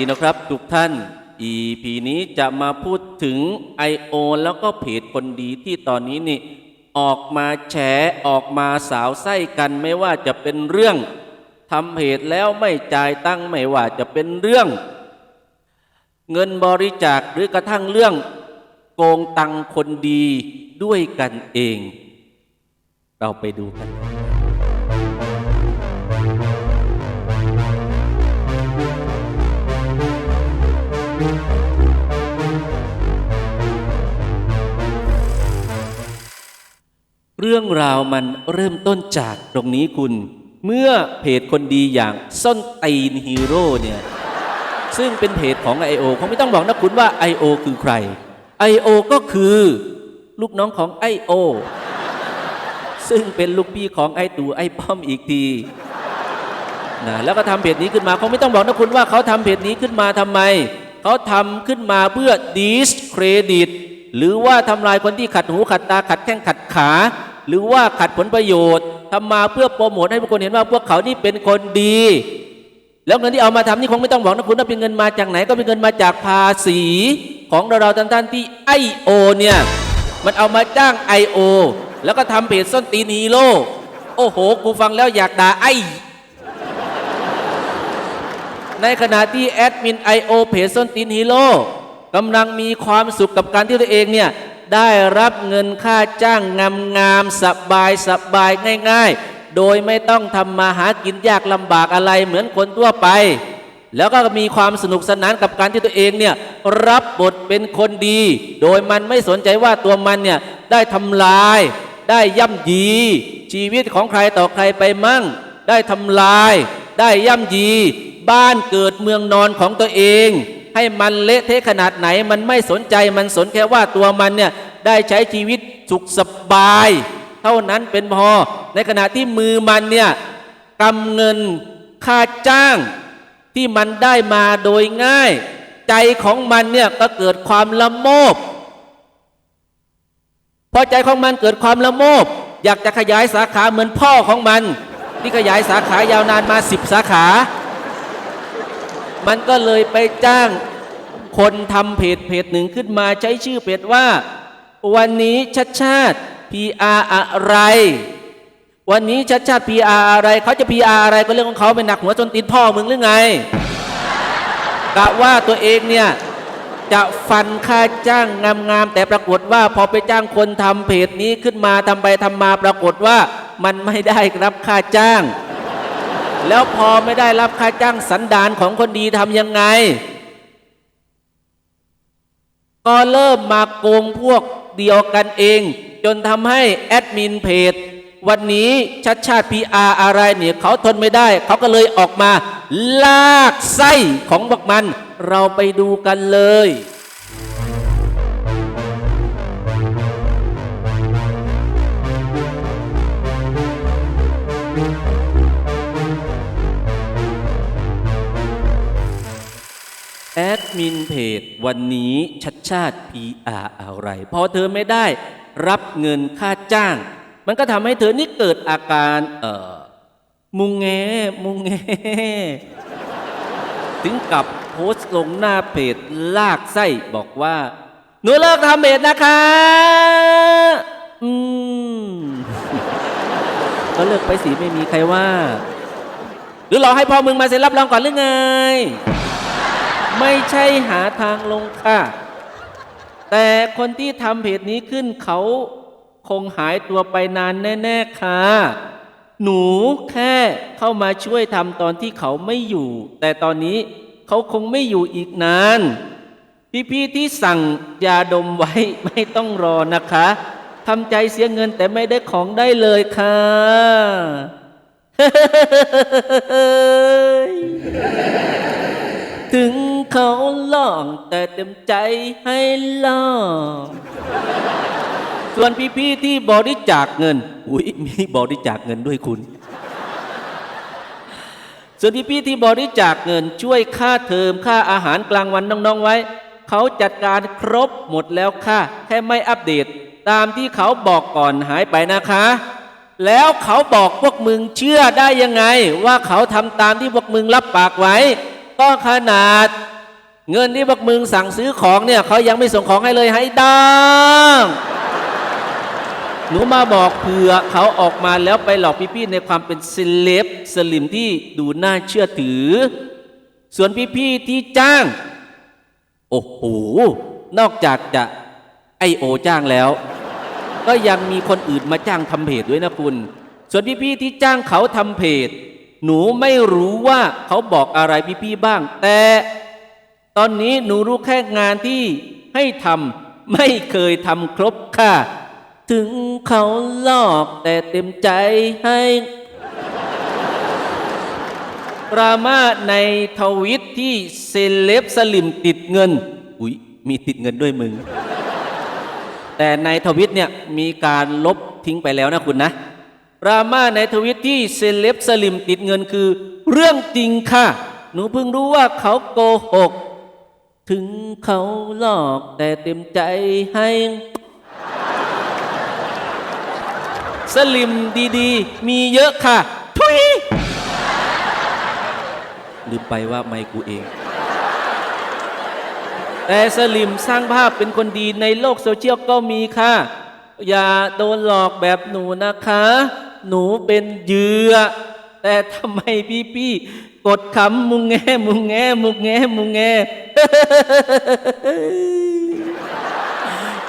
ดีนะครับ ทุกท่าน EP นี้จะมาพูดถึง I.O. แล้วก็เพจคนดีที่ตอนนี้นี่ออกมาแฉออกมาสาวไส้กันไม่ว่าจะเป็นเรื่องทำเพจแล้วไม่จ่ายตั้งค์ไม่ว่าจะเป็นเรื่อง เงินบริจาคหรือกระทั่งเรื่อง โกงตังค์คนดีด้วยกันเอง เราไปดูกัน เรื่องราวมันเริ่มต้นจากตรงนี้คุณ เมื่อเพจคนดีอย่างส้นตีนฮีโร่เนี่ย ซึ่งเป็นเพจของ I.O. คงไม่ต้องบอกนะคุณว่า I.O. คือใคร I.O. ก็คือลูกน้องของ I.O. ซึ่งเป็นลูกพี่ของไอ้ตู่ไอ้ป้อมอีกทีนะแล้วก็ทำเพจนี้ขึ้นมาคงไม่ต้องบอกนะคุณว่าเขาทำเพจนี้ขึ้นมาทำไม เขาทำขึ้นมาเพื่อ discredit หรือว่าทำลายคนที่ขัดหูขัดตาขัดแข้งขัดขา หรือว่าขัดผลประโยชน์ทำมาเพื่อโปรโมทให้ผู้คนเห็นว่าพวกเขานี่เป็นคนดี แล้วเงินที่เอามาทำนี่คงไม่ต้องบอกนะคุณว่าเป็นเงินมาจากไหนก็เป็นเงินมาจากภาษีของเราเราท่านๆที่ไอโอเนี่ยมันเอามาจ้างไอโอแล้วก็ทำเพจส้นตีนีโรโอ้โห กูฟังแล้วอยากด่าไอในขณะที่แอดมินไอโอเพจส้นตีนฮีโร่กำลังมีความสุขกับการที่ตัวเองเนี่ย ได้รับเงินค่าจ้างงามๆสบายสบายง่าย ๆ โดยไม่ต้องทำมาหากินยากลำบากอะไรเหมือนคนทั่วไป แล้วก็มีความสนุกสนานกับการที่ตัวเองเนี่ยรับบทเป็นคนดี โดยมันไม่สนใจว่าตัวมันเนี่ยได้ทำลาย ได้ย่ำยี ชีวิตของใครต่อใครไปมั่ง ได้ทำลาย ได้ย่ำยี บ้านเกิดเมืองนอนของตัวเอง ให้มันเละเทะขนาดไหน มันไม่สนใจมันสนแค่ว่าตัวมันเนี่ยได้ใช้ชีวิตสุขสบาย เท่านั้นเป็นพอ ในขณะที่มือมันเนี่ยกำเงินค่าจ้างที่มันได้มาโดยง่าย ใจของมันเนี่ยก็เกิดความละโมบพอใจของมันเกิดความละโมบ อยากจะขยายสาขาเหมือนพ่อของมัน ที่ขยายสาขายาวนานมาสิบสาขา มันก็เลยไปจ้างคนทำเพจเพจหนึ่งขึ้นมาใช้ชื่อเพจว่า วันนี้ชัดชาติ PR อะไร วันนี้ชัดชาติ PR อะไรเขาจะ PR อะไรก็เรื่องของเขาเป็นหนักหัวจนตีนพ่อมึงหรือไงกะว่าตัวเองเนี่ยจะฟันค่าจ้างงามๆแต่ปรากฏว่าพอไปจ้างคนทำเพจนี้ขึ้นมาทำไปทำมาปรากฏว่ามันไม่ได้รับค่าจ้าง แล้วพอไม่ได้รับค่าจ้างสันดานของคนดีทำยังไง ก็เริ่มมาโกงพวกเดียวกันเอง จนทำให้แอดมินเพจวันนี้ชัดชาติพีอาอะไรเนี่ยเขาทนไม่ได้ เขาก็เลยออกมาลากไส้ของพวกมัน เราไปดูกันเลย แอดมินเพจวันนี้ชัดชาติ PR อะไร พอเธอไม่ได้รับเงินค่าจ้าง มันก็ทำให้เธอนี่เกิดอาการเอ่อมุงแงมุงแงถึงกับโพสต์ลงหน้าเพจลากไส้บอกว่า หนูเลิกทำเพจนะคะ อืมก็เลิกไปสิไม่มีใครว่า หรือรอให้พ่อมึงมาเซ็นรับรองก่อนหรือไง ไม่ใช่หาทางลงค่ะ แต่คนที่ทำเพจนี้ขึ้นเขาคงหายตัวไปนานแน่ๆค่ะ หนูแค่เข้ามาช่วยทำตอนที่เขาไม่อยู่ แต่ตอนนี้เขาคงไม่อยู่อีกนาน พี่ๆที่สั่งยาดมไว้ไม่ต้องรอนะคะทำใจเสียเงินแต่ไม่ได้ของได้เลยค่ะ ถึงเขาหลอกแต่เต็มใจให้หลอกส่วนพี่ๆที่บริจาคเงิน อุ้ยมีบริจาคเงินด้วยคุณ ส่วนพี่ๆที่บริจาคเงิน ช่วยค่าเทอมค่าอาหารกลางวันน้องๆไว้ เขาจัดการครบหมดแล้วค่ะ แค่ไม่อัปเดต ตามที่เขาบอกก่อนหายไปนะคะ แล้วเขาบอกพวกมึงเชื่อได้ยังไง ว่าเขาทำตามที่พวกมึงรับปากไว้ ก็ขนาด เงินที่พวกมึงสั่งซื้อของเนี่ยเขายังไม่ส่งของให้เลยให้ดังหนูมาบอกเผื่อเขาออกมาแล้วไปหลอกพี่ๆในความเป็นเซเลบสลิมที่ดูน่าเชื่อถือ ส่วนพี่ๆที่จ้าง โอ้โห นอกจากจะไอโอจ้างแล้ว ก็ยังมีคนอื่นมาจ้างทำเพจด้วยนะคุณ ส่วนพี่ๆที่จ้างเขาทำเพจ หนูไม่รู้ว่าเขาบอกอะไรพี่ๆบ้าง แต่ตอนนี้หนูรู้แค่งานที่ให้ทำไม่เคยทำครบค่ะ ถึงเขาหลอกแต่เต็มใจให้ดราม่าในทวิตที่เซเลบสลิมติดเงิน อุ๊ย มีติดเงินด้วยมึง แต่ในทวิตเนี่ยมีการลบทิ้งไปแล้วนะคุณนะ ดราม่าในทวิตที่เซเลบสลิมติดเงินคือ เรื่องจริงค่ะ หนูเพิ่งรู้ว่าเขาโกหก ถึงเขาหลอกแต่เต็มใจให้ สลิมดีๆ มีเยอะค่ะ ทุยลืมไปว่าไม่กูเอง แต่สลิมสร้างภาพเป็นคนดีในโลกโซเชียลก็มีค่ะ อย่าโดนหลอกแบบหนูนะคะ หนูเป็นเหยื่อ แต่ทำไมพี่ๆกดขำมุงแงมุงแงมุงแงมุงแง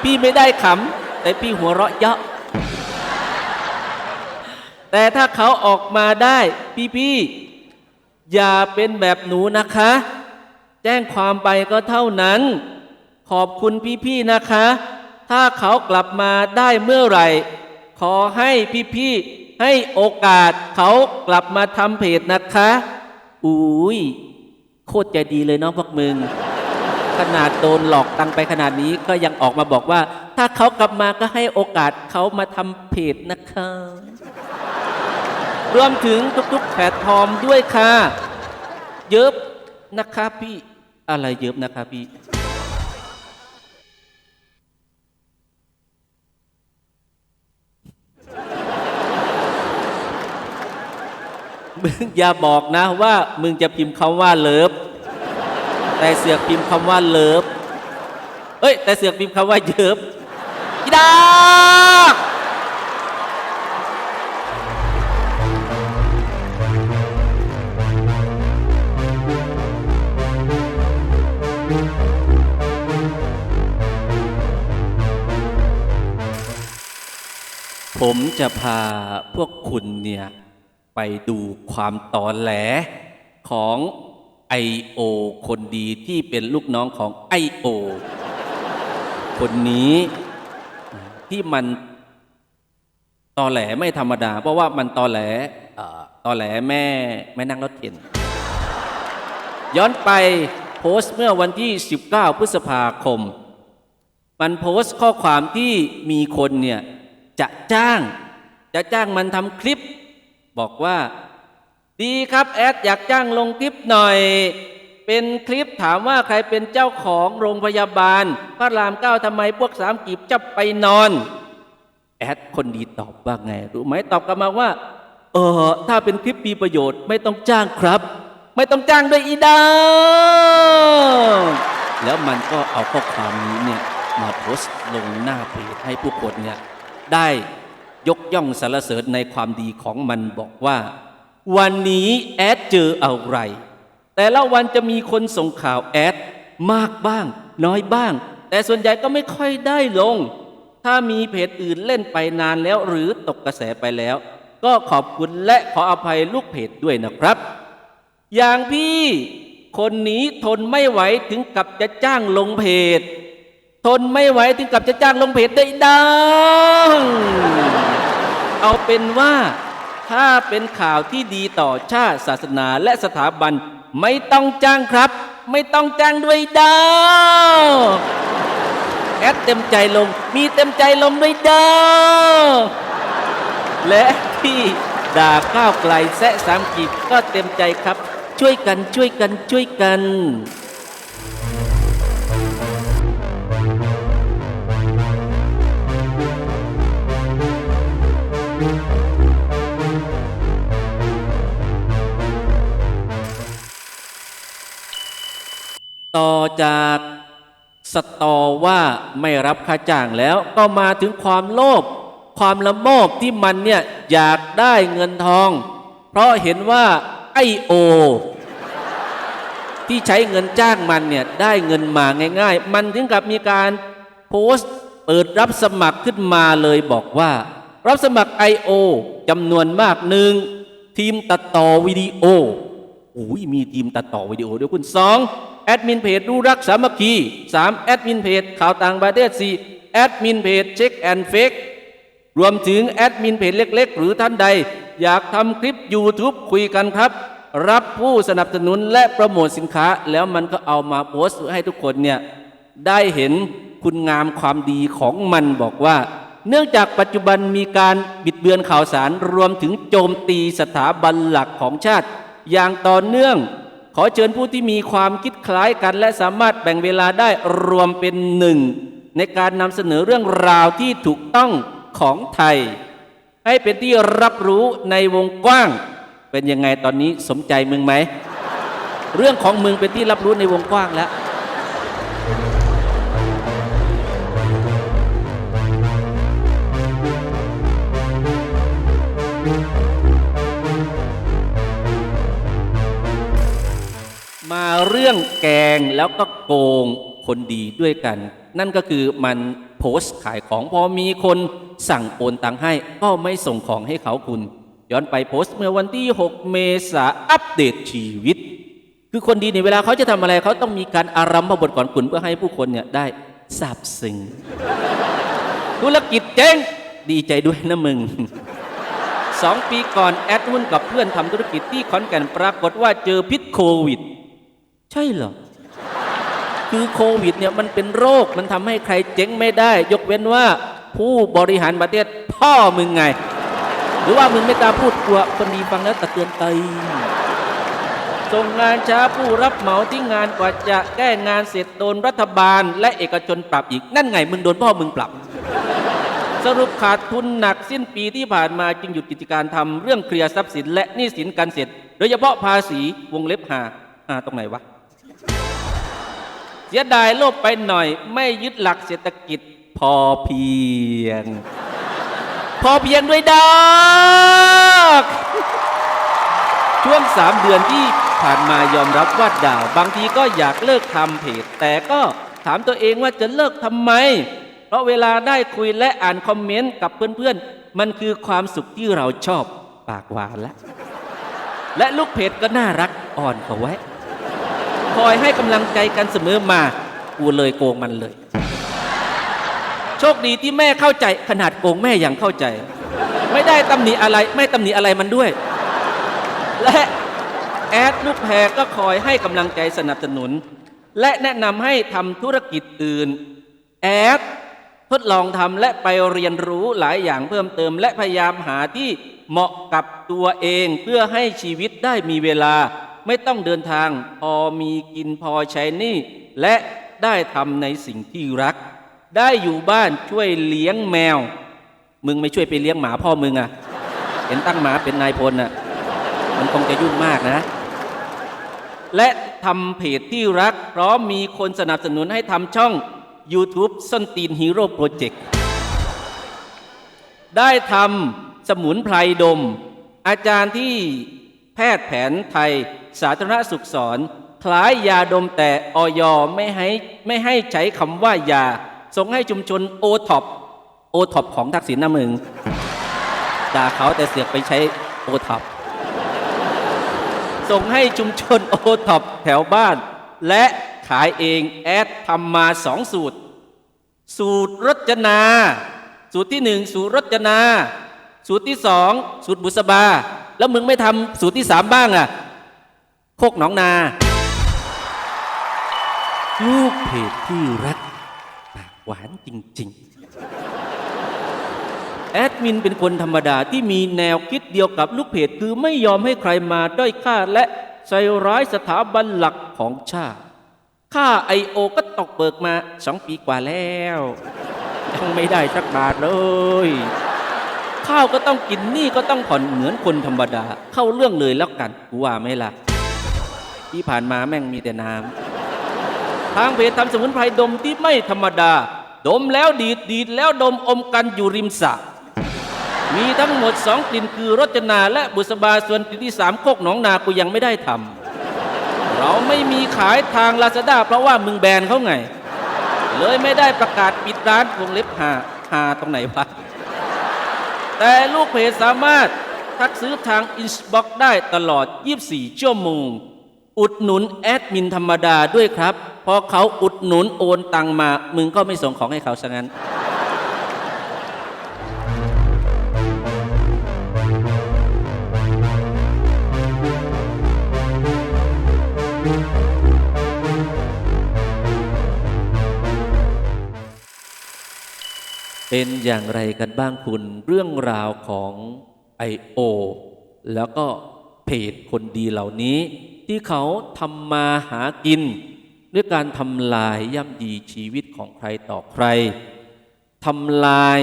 พี่ไม่ได้ขำแต่พี่หัวเราะเยาะแต่ถ้าเขาออกมาได้ พี่ๆอย่าเป็นแบบหนูนะคะ แจ้งความไปก็เท่านั้น ขอบคุณพี่ๆนะคะ ถ้าเขากลับมาได้เมื่อไหร่ ขอให้พี่ๆ ให้โอกาสเขากลับมาทำเพจนะคะ อุ้ยโคตรใจดีเลยเนาะพวกมึง ขนาดโดนหลอกตังไปขนาดนี้ก็ยังออกมาบอกว่า ถ้าเขากลับมาก็ให้โอกาสเขามาทำเพจนะคะ รวมถึงทุกๆแพลตฟอร์มด้วยค่ะ เยิบนะคะพี่ อะไรเยิบนะคะพี่ มึงอย่าบอกนะว่ามึงจะพิมพ์คำว่าเลิฟแต่เสือกพิมพ์คำว่าเลิฟเอ้ย แต่เสือกพิมพ์คำว่าเยิบอีดาผมจะพาพวกคุณเนี่ย ไปดูความตอแหลของไอโอคนดีที่เป็นลูกน้องของไอโอคนนี้ที่มันตอแหลไม่ธรรมดา เพราะว่ามันตอแหลตอแหลแม่แม่นั่งรถเข็น ย้อนไปโพสต์เมื่อวันที่ 19 พฤษภาคม มันโพสต์ข้อความที่มีคนเนี่ยจะจ้าง จะจ้างมันทำคลิป บอกว่า ดีครับแอดอยากจ้างลงคลิปหน่อย เป็นคลิปถามว่าใครเป็นเจ้าของโรงพยาบาล พระรามเก้าทำไมพวกสามกีบจะไปนอน แอดคนดีตอบว่าไง รู้ไหมตอบกลับมาว่า เออถ้าเป็นคลิปมีประโยชน์ไม่ต้องจ้างครับ ไม่ต้องจ้างด้วยอีดาแล้วมันก็เอาข้อความนี้เนี่ยมาโพสต์ลงหน้าเพจให้ผู้คนเนี่ยได้ ยกย่องสรรเสริญในความดีของมันบอกว่า วันนี้แอดเจออะไร แต่ละวันจะมีคนส่งข่าวแอดมากบ้าง น้อยบ้าง แต่ส่วนใหญ่ก็ไม่ค่อยได้ลง ถ้ามีเพจอื่นเล่นไปนานแล้วหรือตกกระแสไปแล้ว ก็ขอบคุณและขออภัยลูกเพจด้วยนะครับ อย่างพี่คนนี้ทนไม่ไหวถึงกับจะจ้างลงเพจ ทนไม่ไหวถึงกับจะจ้างลงเพจได้ดัง เอาเป็นว่าถ้าเป็นข่าวที่ดีต่อชาติศาสนาและสถาบันไม่ต้องจ้างครับ ไม่ต้องจ้างด้วยดาวแอดเต็มใจลง มีเต็มใจลงด้วยดาวและที่ด่าก้าวไกลแซะสามกีบก็เต็มใจครับ ช่วยกันช่วยกันช่วยกัน ต่อจากสตอว่าไม่รับค่าจ้างแล้วก็มาถึงความโลภความละโมบที่มันเนี่ยอยากได้เงินทอง เพราะเห็นว่าไอโอ ที่ใช้เงินจ้างมันเนี่ยได้เงินมาง่าย ๆ มันถึงกับมีการโพสต์เปิดรับสมัครขึ้นมาเลยบอกว่า รับสมัคร I.O. จำนวนมากหนึ่งทีมตัดต่อวิดีโอโอ้ยมีทีมตัดต่อวิดีโอด้วยคุณสอง แอดมินเพจรู้รักสามัคคีสามแอดมินเพจข่าวต่างประเทศสี่แอดมินเพจเช็คแอนด์เฟกรวมถึงแอดมินเพจเล็ก ๆ หรือท่านใด อยากทำคลิป YouTube คุยกันครับ รับผู้สนับสนุนและโปรโมทสินค้า แล้วมันก็เอามาโพสต์ให้ทุกคนเนี่ยได้เห็นคุณงามความดีของมันบอกว่า เนื่องจากปัจจุบันมีการบิดเบือนข่าวสารรวมถึงโจมตีสถาบันหลักของชาติ อย่างต่อเนื่อง ขอเชิญผู้ที่มีความคิดคล้ายกัน และสามารถแบ่งเวลาได้รวมเป็นหนึ่ง ในการนำเสนอเรื่องราวที่ถูกต้องของไทย ให้เป็นที่รับรู้ในวงกว้าง เป็นยังไงตอนนี้สมใจมึงไหม เรื่องของมึงเป็นที่รับรู้ในวงกว้างแล้ว เรื่องแกงแล้วก็โกงคนดีด้วยกัน นั่นก็คือมันโพสต์ขายของพอมีคนสั่งโอนตังให้ก็ไม่ส่งของให้เขาคุณ ย้อนไปโพสต์เมื่อวันที่ 6 เมษาอัปเดตชีวิต คือคนดีในเวลาเขาจะทำอะไรเขาต้องมีการอารัมพบทก่อนคุณเพื่อให้ผู้คนเนี่ยได้ทราบซึ้งธุรกิจเจ๊งดีใจด้วยนะมึงสองปีก่อนแอดหุ้นกับเพื่อนทำธุรกิจที่ขอนแก่นปรากฏว่าเจอพิษโควิด ใช่เหรอ คือโควิดเนี่ยมันเป็นโรคมันทำให้ใครเจ๊งไม่ได้ ยกเว้นว่าผู้บริหารประเทศพ่อมึงไง หรือว่ามึงไม่ตาพูดกลัวคนดีฟังแล้วตะเตือนใจส่งงานช้าผู้รับเหมาที่งานกว่าจะแก้งานเสร็จโดนรัฐบาล และเอกชนปรับอีก นั่นไงมึงโดนพ่อมึงปรับ สรุปขาดทุนหนักสิ้นปีที่ผ่านมาจึงหยุดกิจการทำเรื่องเคลียร์ทรัพย์สิน และหนี้สินกันเสร็จ โดยเฉพาะภาษีวงเล็บหาหาตรงไหนวะ เสียดายโลภไปหน่อย ไม่ยึดหลักเศรษฐกิจพอเพียง พอเพียงด้วยดอกช่วงสามเดือนที่ผ่านมายอมรับว่าด่าบางทีก็อยากเลิกทำเพจแต่ก็ถามตัวเองว่าจะเลิกทำไม เพราะเวลาได้คุยและอ่านคอมเมนต์กับเพื่อนๆ มันคือความสุขที่เราชอบปากหวานและและลูกเพจก็น่ารักอ่อนกว่าไว้ คอยให้กำลังใจกันเสมอมา กูเลยโกงมันเลย โชคดีที่แม่เข้าใจขนาดโกงแม่ยังเข้าใจ ไม่ได้ตำหนิอะไรไม่ตำหนิอะไรมันด้วย และแอดลูกแพรก็คอยให้กำลังใจสนับสนุน และแนะนำให้ทำธุรกิจอื่น แอดทดลองทำและไปเรียนรู้หลายอย่างเพิ่มเติม และพยายามหาที่เหมาะกับตัวเองเพื่อให้ชีวิตได้มีเวลา ไม่ต้องเดินทางพอมีกินพอใช้นี่ และได้ทำในสิ่งที่รัก ได้อยู่บ้านช่วยเลี้ยงแมว มึงไม่ช่วยไปเลี้ยงหมาพ่อมึงอะเห็นตั้งหมาเป็นนายพลอะมันคงจะยุ่งมากนะ และทำเพจที่รักเพราะมีคนสนับสนุนให้ทำช่อง YouTube ส้นตีนฮีโร่โปรเจกต์ได้ทำสมุนไพรดม อาจารย์ที่ แพทย์แผนไทย สาธารณสุขสอน คล้ายยาดมแต่ออยไม่ให้ไม่ให้ใช้คำว่ายาส่งให้ชุมชนโอท็อปโอท็อปของทักษิณนะมึงด่าเขาแต่เสือกไปใช้โอท็อปส่งให้ชุมชนโอท็อปแถวบ้าน และขายเองแอดทำมาสองสูตร สูตรรจนา สูตรที่หนึ่งสูตรรจนา สูตรที่สองสูตรบุษบา แล้วมึงไม่ทำสูตรที่สามบ้างอะโคกหนองนา ลูกเพจที่รักปากหวานจริง ๆ แอดมินเป็นคนธรรมดาที่มีแนวคิดเดียวกับลูกเพจคือไม่ยอมให้ใครมาด้อยค่าและใส่ร้ายสถาบันหลักของชาติ ค่าไอโอก็ตกเบิกมาสองปีกว่าแล้วยังไม่ได้สักบาทเลย ข้าวก็ต้องกินหนี่ก็ต้องผ่อนเหมือนคนธรรมดา เข้าเรื่องเลยแล้วกันกูว่าไหม่ล่ะที่ผ่านมาแม่งมีแต่น้ำทางเพจทำสมุนไพรดมที่ไม่ธรรมดา ดมแล้วดีดดีดแล้วดมอมกันอยู่ริมสระมีทั้งหมดสองกลิ่นคือรจนาและบุษบาส่วนกลิ่นที่สามโคกหนองนากูยังไม่ได้ทำเราไม่มีขายทางลาซาด้าเพราะว่ามึงแบนเขาไง เลยไม่ได้ประกาศปิดร้านวงเล็บหาหาตรงไหนวะ แต่ลูกเพจสามารถทักซื้อทางอินสบ็อกได้ตลอด 24 ชั่วโมง อุดหนุนแอดมินธรรมดาด้วยครับ พอเขาอุดหนุนโอนตังมา มึงก็ไม่ส่งของให้เขาซะงั้น เป็นอย่างไรกันบ้างคุณ เรื่องราวของ I.O. แล้วก็เพจคนดีเหล่านี้ ที่เขาทำมาหากิน ด้วยการทำลายย่ำยีชีวิตของใครต่อใครทำลาย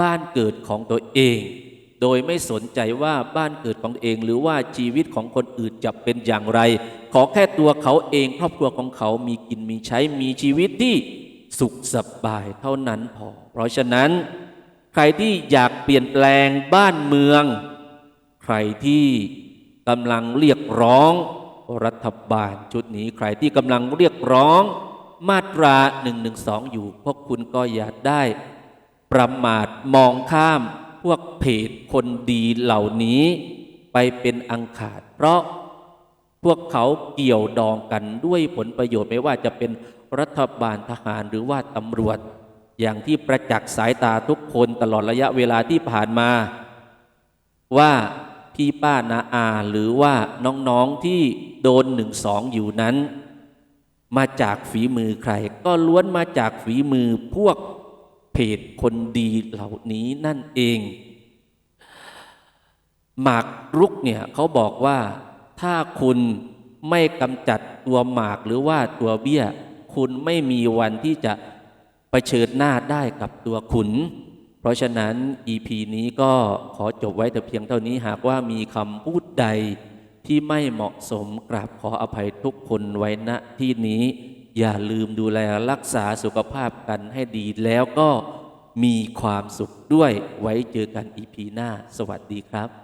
บ้านเกิดของตัวเอง โดยไม่สนใจว่าบ้านเกิดของตัวเอง หรือว่าชีวิตของคนอื่นจะเป็นอย่างไร ขอแค่ตัวเขาเอง ครอบครัวของเขามีกินมีใช้มีชีวิตที่ สุขสบายเท่านั้นพอ เพราะฉะนั้น ใครที่อยากเปลี่ยนแปลงบ้านเมือง ใครที่กำลังเรียกร้องรัฐบาลชุดนี้ ใครที่กำลังเรียกร้องมาตรา1นึอยู่ พวกคุณก็อย่าได้ ประมาทมองข้ามพวกเพจคนดีเหล่านี้ ไปเป็นอังขาด เพราะพวกเขาเกี่ยวดองกันด้วยผลประโยชน์ไม่ว่าจะเป็น รัฐบาลทหารหรือว่าตำรวจ อย่างที่ประจักษ์สายตาทุกคนตลอดระยะเวลาที่ผ่านมา ว่าพี่ป้านาอาหรือว่าน้องๆที่โดนหนึ่งสองอยู่นั้น มาจากฝีมือใคร ก็ล้วนมาจากฝีมือพวกเพจคนดีเหล่านี้นั่นเองหมากรุกเนี่ยเขาบอกว่าถ้าคุณไม่กำจัดตัวหมากหรือว่าตัวเบี้ย คุณไม่มีวันที่จะะเผชิญหน้าได้กับตัวขุนเพราะฉะนั้น EP นี้ก็ขอจบไว้แต่เพียงเท่านี้หากว่ามีคำพูดใดที่ไม่เหมาะสมกราบขออภัยทุกคนไว้ณที่นี้ อย่าลืมดูแลรักษาสุขภาพกันให้ดีแล้วก็มีความสุขด้วยไว้เจอกัน EP หน้า สวัสดีครับ